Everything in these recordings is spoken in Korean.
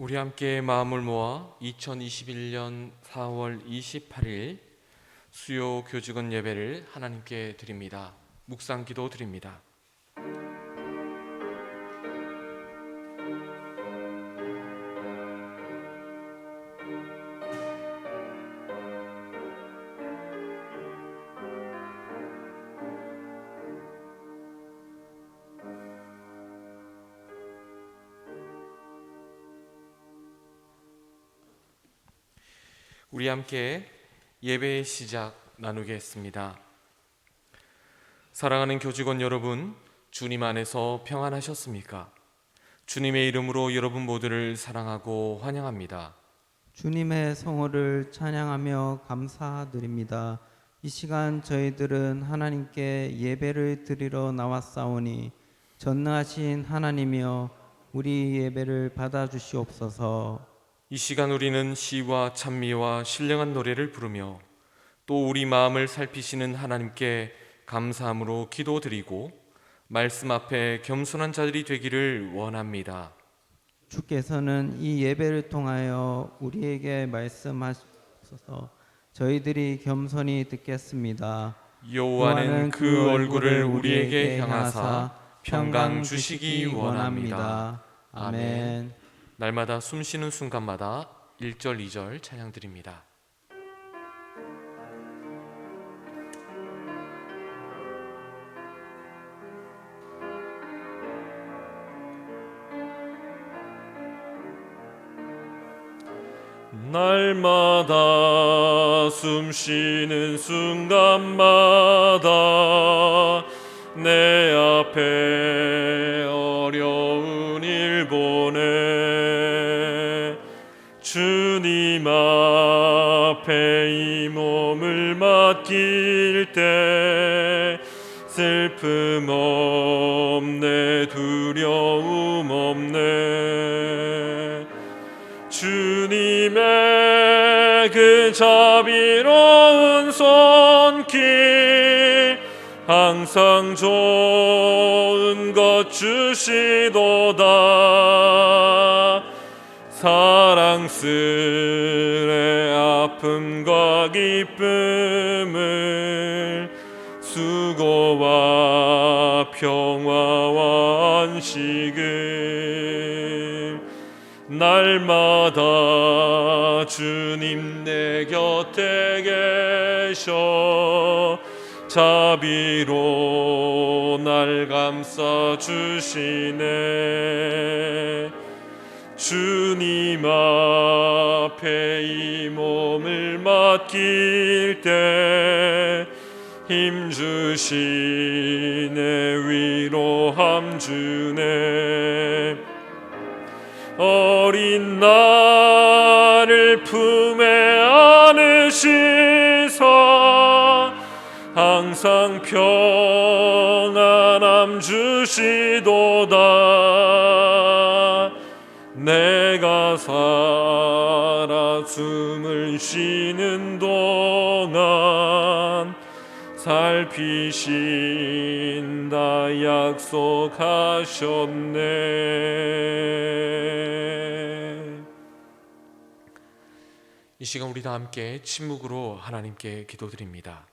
우리 함께 마음을 모아 2021년 4월 28일 수요 교직원 예배를 하나님께 드립니다. 묵상 기도 드립니다. 우리 함께 예배의 시작 나누겠습니다. 사랑하는 교직원 여러분, 주님 안에서 평안하셨습니까? 주님의 이름으로 여러분 모두를 사랑하고 환영합니다. 주님의 성호를 찬양하며 감사드립니다. 이 시간 저희들은 하나님께 예배를 드리러 나왔사오니 전능하신 하나님이여 우리 예배를 받아 주시옵소서. 이 시간 우리는 시와 찬미와 신령한 노래를 부르며 또 우리 마음을 살피시는 하나님께 감사함으로 기도드리고 말씀 앞에 겸손한 자들이 되기를 원합니다. 주께서는 이 예배를 통하여 우리에게 말씀하셔서 저희들이 겸손히 듣겠습니다. 여호와는 그 얼굴을 우리에게 향하사 평강 주시기 원합니다. 아멘. 날마다 숨 쉬는 순간마다 1절 2절 찬양 드립니다. 날마다 숨 쉬는 순간마다 내 앞에 맡길 때 슬픔 없네 두려움 없네. 주님의 그 자비로운 손길 항상 좋은 것 주시 평화와 안식을 날마다 주님 내 곁에 계셔 자비로 날 감싸 주시네. 주님 앞에 이 몸을 맡길 때 힘주시네 위로함 주네. 어린 나를 품에 안으시사 항상 평안함 주시도다. 내가 살아 숨을 쉬는 동안 살피신다 약속하셨네. 이 시간 우리 다 함께 침묵으로 하나님께 기도드립니다.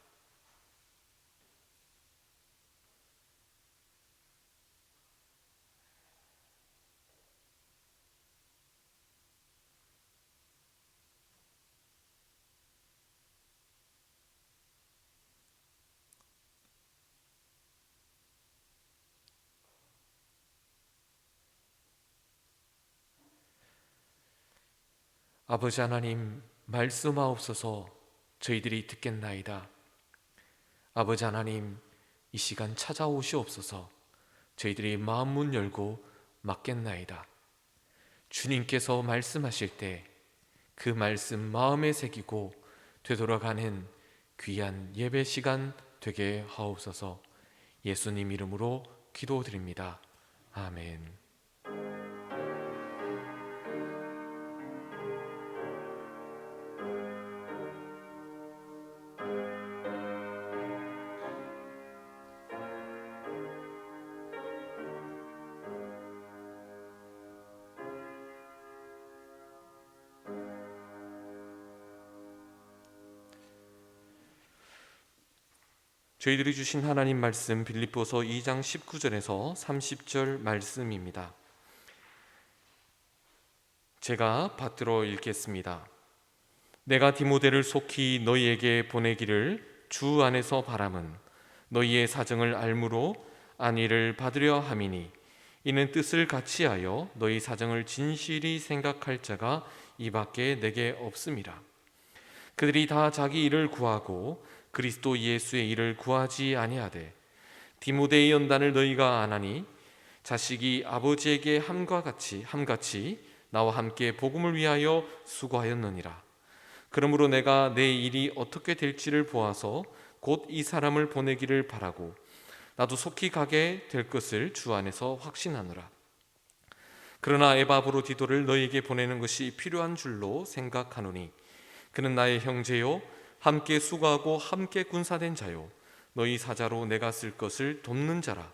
아버지 하나님 말씀하옵소서 저희들이 듣겠나이다. 아버지 하나님 이 시간 찾아오시옵소서 저희들이 마음 문 열고 맡겠나이다. 주님께서 말씀하실 때 그 말씀 마음에 새기고 되돌아가는 귀한 예배 시간 되게 하옵소서 예수님 이름으로 기도드립니다. 아멘. 저희들이 주신 하나님 말씀 빌립보서 2장 19절에서 30절 말씀입니다. 제가 받들어 읽겠습니다. 내가 디모데를 속히 너희에게 보내기를 주 안에서 바람은 너희의 사정을 알므로 안위를 받으려 함이니 이는 뜻을 같이하여 너희 사정을 진실히 생각할 자가 이밖에 내게 없음이라. 그들이 다 자기 일을 구하고 그리스도 예수의 일을 구하지 아니하되 디모데의 연단을 너희가 아나니 자식이 아버지에게 함과 같이 함같이 나와 함께 복음을 위하여 수고하였느니라. 그러므로 내가 내 일이 어떻게 될지를 보아서 곧 이 사람을 보내기를 바라고 나도 속히 가게 될 것을 주 안에서 확신하노라. 그러나 에바브로 디도를 너희에게 보내는 것이 필요한 줄로 생각하노니 그는 나의 형제요 함께 수고하고 함께 군사된 자요 너희 사자로 내가 쓸 것을 돕는 자라.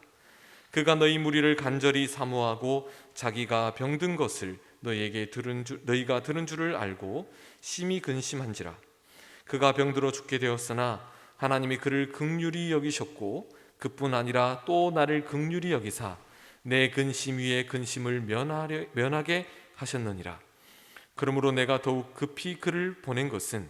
그가 너희 무리를 간절히 사모하고 자기가 병든 것을 너희에게 들은 줄, 너희가 들은 줄을 알고 심히 근심한지라. 그가 병들어 죽게 되었으나 하나님이 그를 극률히 여기셨고 그뿐 아니라 또 나를 극률히 여기사 내 근심 위에 근심을 면하게 하셨느니라. 그러므로 내가 더욱 급히 그를 보낸 것은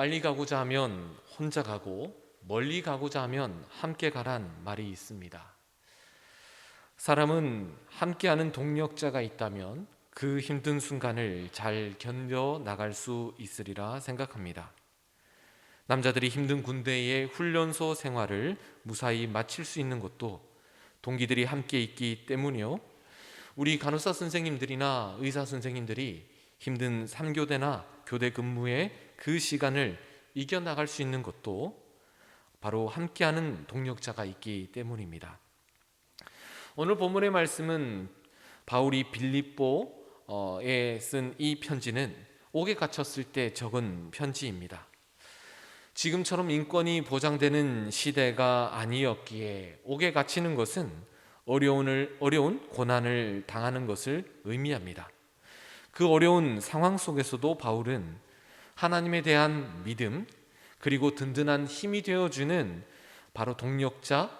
빨리 가고자 하면 혼자 가고 멀리 가고자 하면 함께 가란 말이 있습니다. 사람은 함께하는 동력자가 있다면 그 힘든 순간을 잘 견뎌 나갈 수 있으리라 생각합니다. 남자들이 힘든 군대의 훈련소 생활을 무사히 마칠 수 있는 것도 동기들이 함께 있기 때문이요. 우리 간호사 선생님들이나 의사 선생님들이 힘든 3교대나 교대 근무의 그 시간을 이겨나갈 수 있는 것도 바로 함께하는 동력자가 있기 때문입니다. 오늘 본문의 말씀은 바울이 빌립보에 쓴 이 편지는 옥에 갇혔을 때 적은 편지입니다. 지금처럼 인권이 보장되는 시대가 아니었기에 옥에 갇히는 것은 어려운을 어려운 고난을 당하는 것을 의미합니다. 그 어려운 상황 속에서도 바울은 하나님에 대한 믿음 그리고 든든한 힘이 되어 주는 바로 동력자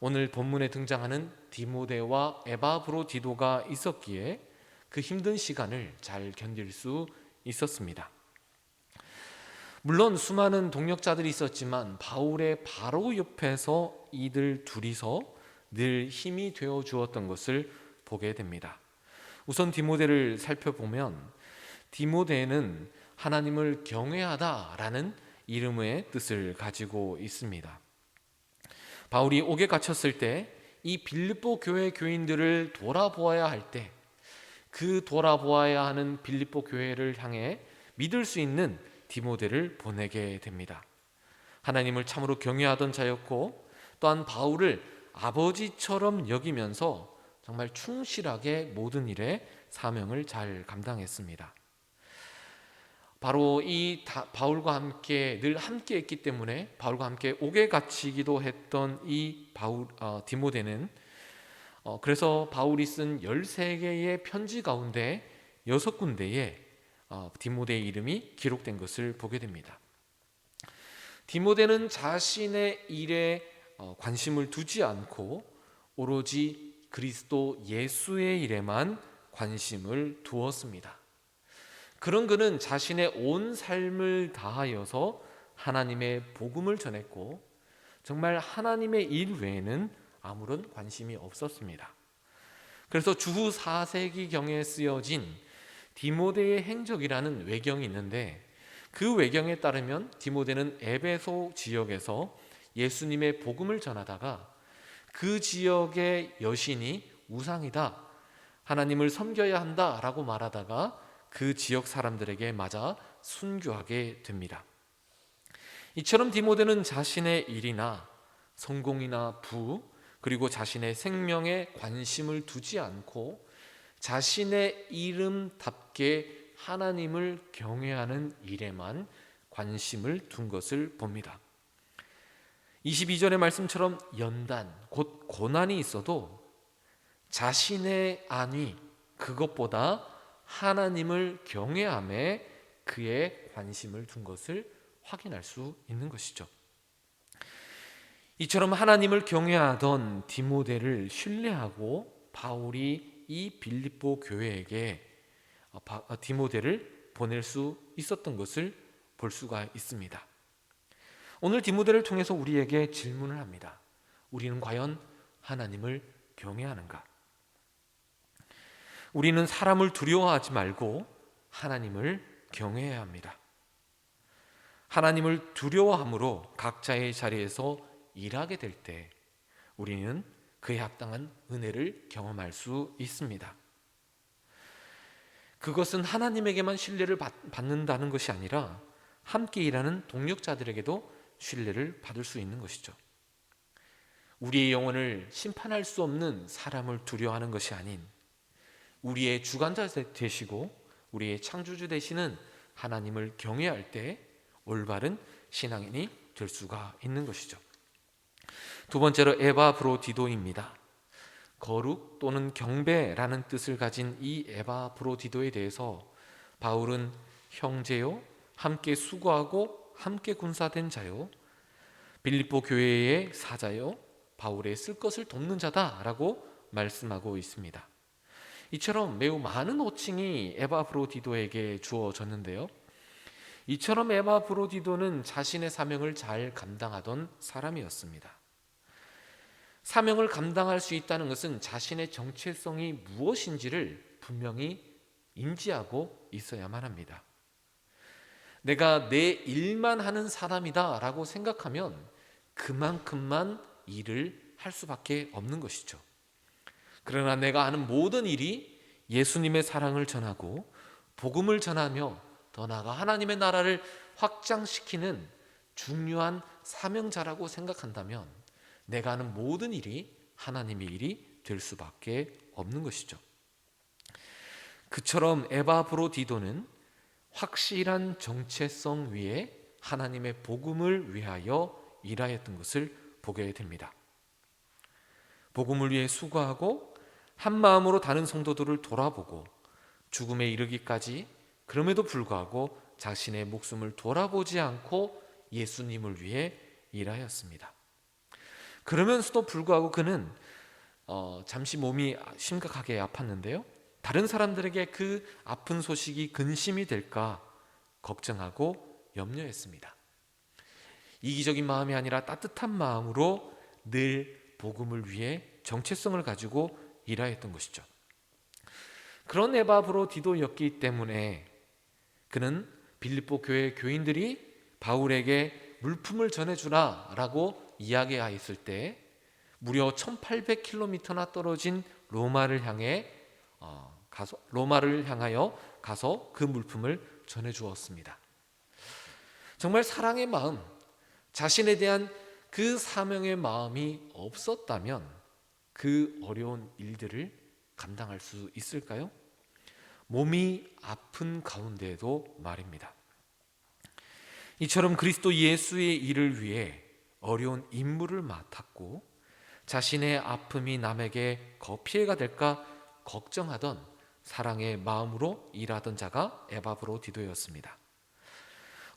오늘 본문에 등장하는 디모데와 에바브로디도가 있었기에 그 힘든 시간을 잘 견딜 수 있었습니다. 물론 수많은 동력자들이 있었지만 바울의 바로 옆에서 이들 둘이서 늘 힘이 되어 주었던 것을 보게 됩니다. 우선 디모데를 살펴보면 디모데는 하나님을 경외하다라는 이름의 뜻을 가지고 있습니다. 바울이 옥에 갇혔을 때 이 빌립보 교회 교인들을 돌아보아야 할 때 그 돌아보아야 하는 빌립보 교회를 향해 믿을 수 있는 디모데를 보내게 됩니다. 하나님을 참으로 경외하던 자였고 또한 바울을 아버지처럼 여기면서 정말 충실하게 모든 일에 사명을 잘 감당했습니다. 바로 이 다, 바울과 함께 늘 함께 했기 때문에 바울과 함께 옥에 갇히기도 했던 이 바울 어, 디모데는 어, 그래서 바울이 쓴 13개의 편지 가운데 여섯 군데에 어, 디모데의 이름이 기록된 것을 보게 됩니다. 디모데는 자신의 일에 어, 관심을 두지 않고 오로지 그리스도 예수의 일에만 관심을 두었습니다. 그런 그는 자신의 온 삶을 다하여서 하나님의 복음을 전했고 정말 하나님의 일 외에는 아무런 관심이 없었습니다. 그래서 주후 4세기 경에 쓰여진 디모데의 행적이라는 외경이 있는데 그 외경에 따르면 디모데는 에베소 지역에서 예수님의 복음을 전하다가 그 지역의 여신이 우상이다. 하나님을 섬겨야 한다라고 말하다가 그 지역 사람들에게 맞아 순교하게 됩니다. 이처럼 디모데는 자신의 일이나 성공이나 부 그리고 자신의 생명에 관심을 두지 않고 자신의 이름답게 하나님을 경외하는 일에만 관심을 둔 것을 봅니다. 22절의 말씀처럼 연단, 곧 고난이 있어도 자신의 안위, 그것보다 하나님을 경외함에 그의 관심을 둔 것을 확인할 수 있는 것이죠. 이처럼 하나님을 경외하던 디모데를 신뢰하고 바울이 이 빌립보 교회에게 어, 바- 어, 디모데를 보낼 수 있었던 것을 볼 수가 있습니다. 오늘 디모데를 통해서 우리에게 질문을 합니다. 우리는 과연 하나님을 경외하는가? 우리는 사람을 두려워하지 말고 하나님을 경외해야 합니다. 하나님을 두려워함으로 각자의 자리에서 일하게 될 때 우리는 그에 합당한 은혜를 경험할 수 있습니다. 그것은 하나님에게만 신뢰를 받- 받는다는 것이 아니라 함께 일하는 동력자들에게도 신뢰를 받을 수 있는 것이죠. 우리의 영혼을 심판할 수 없는 사람을 두려워하는 것이 아닌 우리의 주관자 되시고 우리의 창조주 되시는 하나님을 경외할 때 올바른 신앙인이 될 수가 있는 것이죠. 두 번째로 에바브로디도입니다. 거룩 또는 경배라는 뜻을 가진 이 에바브로디도에 대해서 바울은 형제요, 함께 수고하고 함께 군사된 자요, 빌립보 교회의 사자요, 바울의 쓸 것을 돕는 자다라고 말씀하고 있습니다. 이처럼 매우 많은 호칭이 에바브로디도에게 주어졌는데요. 이처럼 에바브로디도는 자신의 사명을 잘 감당하던 사람이었습니다. 사명을 감당할 수 있다는 것은 자신의 정체성이 무엇인지를 분명히 인지하고 있어야만 합니다. 내가 내 일만 하는 사람이다라고 생각하면 그만큼만 일을 할 수밖에 없는 것이죠. 그러나 내가 하는 모든 일이 예수님의 사랑을 전하고 복음을 전하며 더 나아가 하나님의 나라를 확장시키는 중요한 사명자라고 생각한다면 내가 하는 모든 일이 하나님의 일이 될 수밖에 없는 것이죠. 그처럼 에바브로디도는 확실한 정체성 위에 하나님의 복음을 위하여 일하였던 것을 보게 됩니다. 복음을 위해 수고하고 한 마음으로 다른 성도들을 돌아보고 죽음에 이르기까지 그럼에도 불구하고 자신의 목숨을 돌아보지 않고 예수님을 위해 일하였습니다. 그러면서도 불구하고 그는 어, 잠시 몸이 심각하게 아팠는데요. 다른 사람들에게 그 아픈 소식이 근심이 될까 걱정하고 염려했습니다. 이기적인 마음이 아니라 따뜻한 마음으로 늘 복음을 위해 정체성을 가지고 일하였던 것이죠. 그런 에바브로디도였기 때문에 그는 빌립보 교회 교인들이 바울에게 물품을 전해주라라고 이야기하였을 때 무려 1,800km나 떨어진 로마를 향해 어, 가서 로마를 향하여 가서 그 물품을 전해 주었습니다. 정말 사랑의 마음, 자신에 대한 그 사명의 마음이 없었다면 그 어려운 일들을 감당할 수 있을까요? 몸이 아픈 가운데에도 말입니다. 이처럼 그리스도 예수의 일을 위해 어려운 임무를 맡았고 자신의 아픔이 남에게 거피해가 될까 걱정하던 사랑의 마음으로 일하던 자가 에바브로 디도였습니다.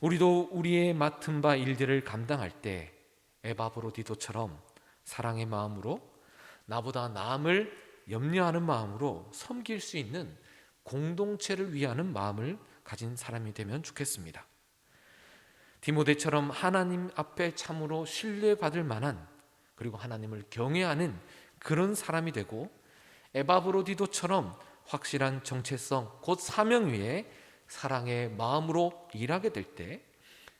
우리도 우리의 맡은 바 일들을 감당할 때 에바브로 디도처럼 사랑의 마음으로 나보다 남을 염려하는 마음으로 섬길 수 있는 공동체를 위하는 마음을 가진 사람이 되면 좋겠습니다. 디모데처럼 하나님 앞에 참으로 신뢰받을 만한 그리고 하나님을 경외하는 그런 사람이 되고 에바브로디도처럼 확실한 정체성 곧 사명 위에 사랑의 마음으로 일하게 될 때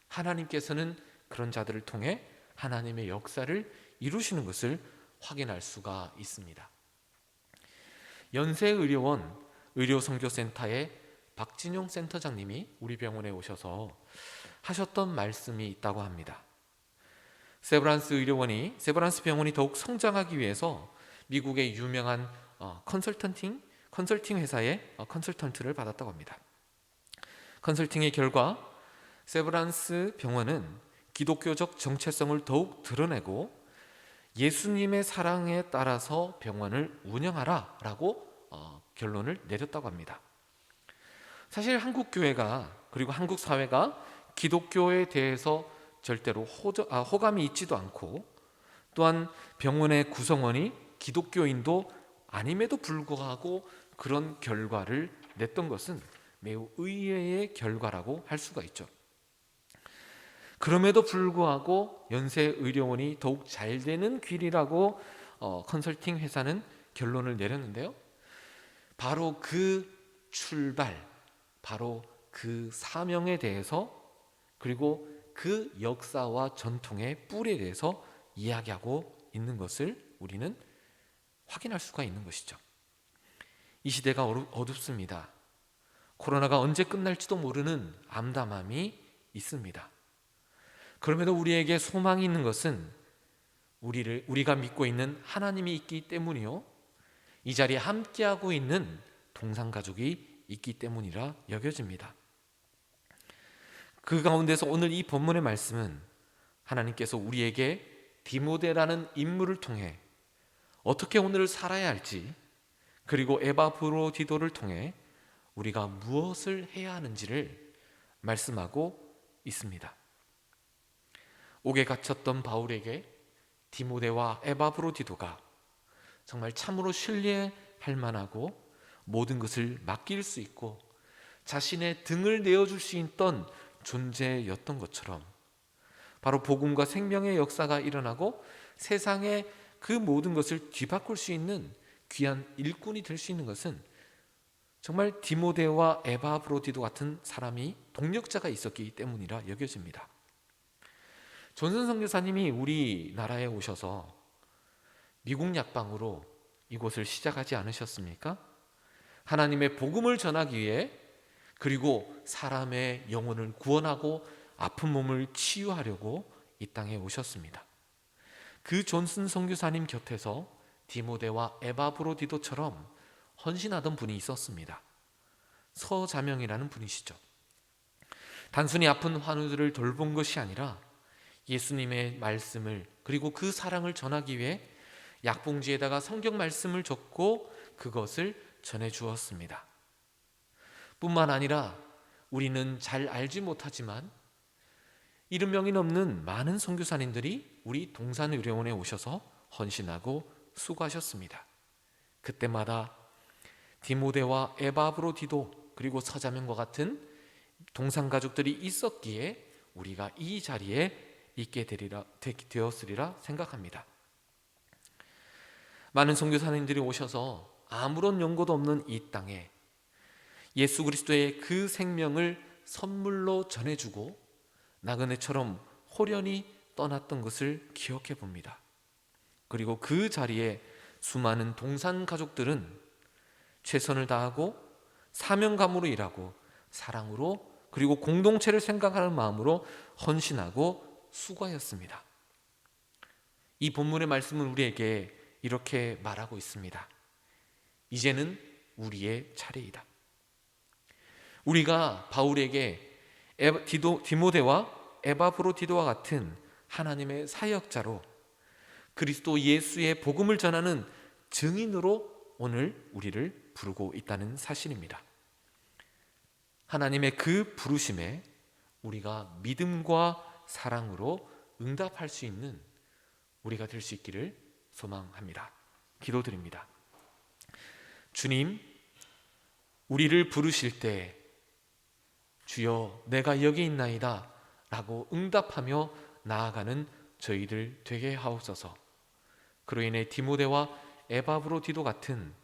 하나님께서는 그런 자들을 통해 하나님의 역사를 이루시는 것을 확인할 수가 있습니다. 연세의료원 의료선교센터의 박진용 센터장님이 우리 병원에 오셔서 하셨던 말씀이 있다고 합니다. 세브란스 의료원이 세브란스 병원이 더욱 성장하기 위해서 미국의 유명한 어, 컨설턴팅 컨설팅 회사의 어, 컨설턴트를 받았다고 합니다. 컨설팅의 결과 세브란스 병원은 기독교적 정체성을 더욱 드러내고 예수님의 사랑에 따라서 병원을 운영하라라고 어, 결론을 내렸다고 합니다. 사실 한국 교회가 그리고 한국 사회가 기독교에 대해서 절대로 호저, 아, 호감이 있지도 않고 또한 병원의 구성원이 기독교인도 아님에도 불구하고 그런 결과를 냈던 것은 매우 의외의 결과라고 할 수가 있죠. 그럼에도 불구하고 연세 의료원이 더욱 잘 되는 길이라고 어, 컨설팅 회사는 결론을 내렸는데요. 바로 그 출발, 바로 그 사명에 대해서 그리고 그 역사와 전통의 뿌리에 대해서 이야기하고 있는 것을 우리는 확인할 수가 있는 것이죠. 이 시대가 어둡습니다. 코로나가 언제 끝날지도 모르는 암담함이 있습니다. 그럼에도 우리에게 소망이 있는 것은 우리를 우리가 믿고 있는 하나님이 있기 때문이요. 이 자리에 함께하고 있는 동상 가족이 있기 때문이라 여겨집니다. 그 가운데서 오늘 이 본문의 말씀은 하나님께서 우리에게 디모데라는 인물을 통해 어떻게 오늘을 살아야 할지 그리고 에바 브로디도를 통해 우리가 무엇을 해야 하는지를 말씀하고 있습니다. 옥에 갇혔던 바울에게 디모데와 에바브로디도가 정말 참으로 신뢰할 만하고 모든 것을 맡길 수 있고 자신의 등을 내어줄 수 있던 존재였던 것처럼 바로 복음과 생명의 역사가 일어나고 세상의 그 모든 것을 뒤바꿀 수 있는 귀한 일꾼이 될 수 있는 것은 정말 디모데와 에바브로디도 같은 사람이 동력자가 있었기 때문이라 여겨집니다. 존슨 선교사님이 우리나라에 오셔서 미국 약방으로 이곳을 시작하지 않으셨습니까? 하나님의 복음을 전하기 위해 그리고 사람의 영혼을 구원하고 아픈 몸을 치유하려고 이 땅에 오셨습니다. 그 존슨 선교사님 곁에서 디모데와 에바브로디도처럼 헌신하던 분이 있었습니다. 서자명이라는 분이시죠. 단순히 아픈 환우들을 돌본 것이 아니라 예수님의 말씀을 그리고 그 사랑을 전하기 위해 약봉지에다가 성경 말씀을 적고 그것을 전해 주었습니다. 뿐만 아니라 우리는 잘 알지 못하지만 이름 명이 넘는 많은 선교사님들이 우리 동산 의료원에 오셔서 헌신하고 수고하셨습니다. 그때마다 디모데와 에바브로디도 그리고 서자명과 같은 동산 가족들이 있었기에 우리가 이 자리에 있게 되리라 되- 되었으리라 생각합니다. 많은 선교사님들이 오셔서 아무런 연고도 없는 이 땅에 예수 그리스도의 그 생명을 선물로 전해주고 나그네처럼 호련히 떠났던 것을 기억해 봅니다. 그리고 그 자리에 수많은 동산 가족들은 최선을 다하고 사명감으로 일하고 사랑으로 그리고 공동체를 생각하는 마음으로 헌신하고 수고하였습니다. 이 본문의 말씀은 우리에게 이렇게 말하고 있습니다. 이제는 우리의 차례이다. 우리가 바울에게 에- 디도, 디모데와 에바브로디도와 같은 하나님의 사역자로 그리스도 예수의 복음을 전하는 증인으로 오늘 우리를 부르고 있다는 사실입니다. 하나님의 그 부르심에 우리가 믿음과 사랑으로 응답할 수 있는 우리가 될 수 있기를 소망합니다. 기도드립니다. 주님, 우리를 부르실 때 주여 내가 여기 있나이다 라고 응답하며 나아가는 저희들 되게 하옵소서. 그로 인해 디모데와 에바브로디도 같은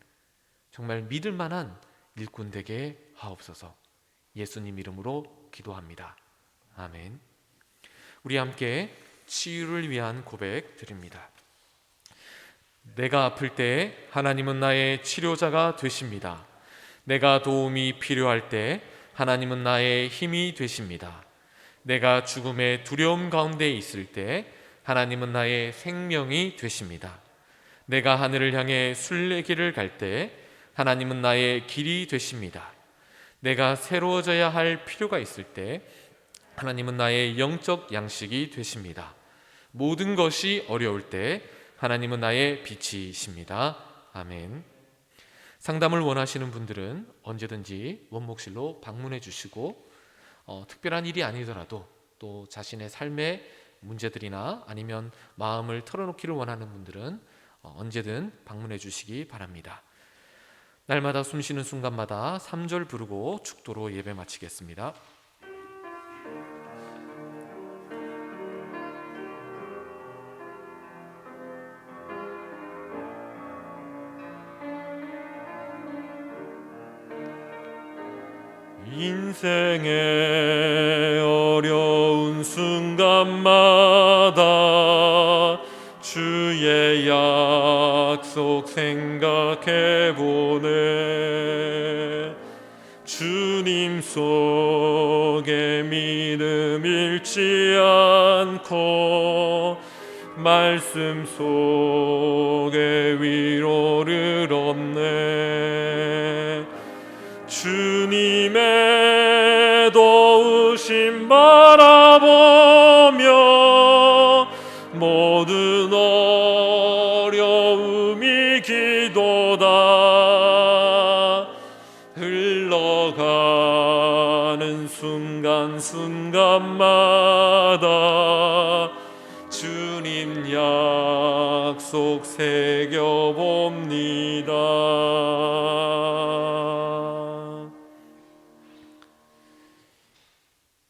정말 믿을 만한 일꾼 되게 하옵소서. 예수님 이름으로 기도합니다. 아멘. 우리 함께 치유를 위한 고백 드립니다. 내가 아플 때 하나님은 나의 치료자가 되십니다. 내가 도움이 필요할 때 하나님은 나의 힘이 되십니다. 내가 죽음의 두려움 가운데 있을 때 하나님은 나의 생명이 되십니다. 내가 하늘을 향해 순례길을 갈 때 하나님은 나의 길이 되십니다. 내가 새로워져야 할 필요가 있을 때 하나님은 나의 영적 양식이 되십니다. 모든 것이 어려울 때 하나님은 나의 빛이십니다. 아멘. 상담을 원하시는 분들은 언제든지 원목실로 방문해 주시고 어, 특별한 일이 아니더라도 또 자신의 삶의 문제들이나 아니면 마음을 털어놓기를 원하는 분들은 어, 언제든 방문해 주시기 바랍니다. 날마다 숨 쉬는 순간마다 3절 부르고 축도로 예배 마치겠습니다. 인생의 어려운 순간마다 주의 약속 생각해 보네. 주님 속에 믿음 잃지 않고 말씀 속에 위로를 얻네 주님의 도우심 바라보며 모든 어려움이 기도다 흘러가는 순간순간마다 주님 약속 새겨봅니다.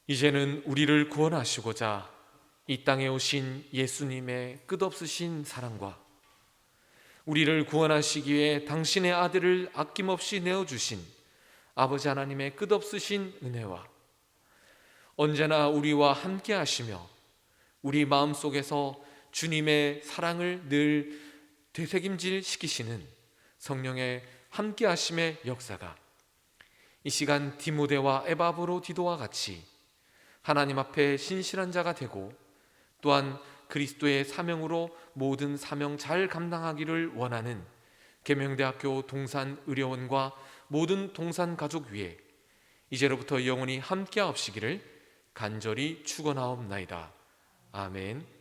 이제는 우리를 구원하시고자 이 땅에 오신 예수님의 끝없으신 사랑과 우리를 구원하시기 위해 당신의 아들을 아낌없이 내어주신 아버지 하나님의 끝없으신 은혜와 언제나 우리와 함께 하시며 우리 마음 속에서 주님의 사랑을 늘 되새김질 시키시는 성령의 함께 하심의 역사가 이 시간 디모데와 에바브로 디도와 같이 하나님 앞에 신실한 자가 되고 또한 그리스도의 사명으로 모든 사명 잘 감당하기를 원하는 계명대학교 동산 의료원과 모든 동산 가족 위에 이제로부터 영원히 함께하옵시기를 간절히 축원하옵나이다. 아멘.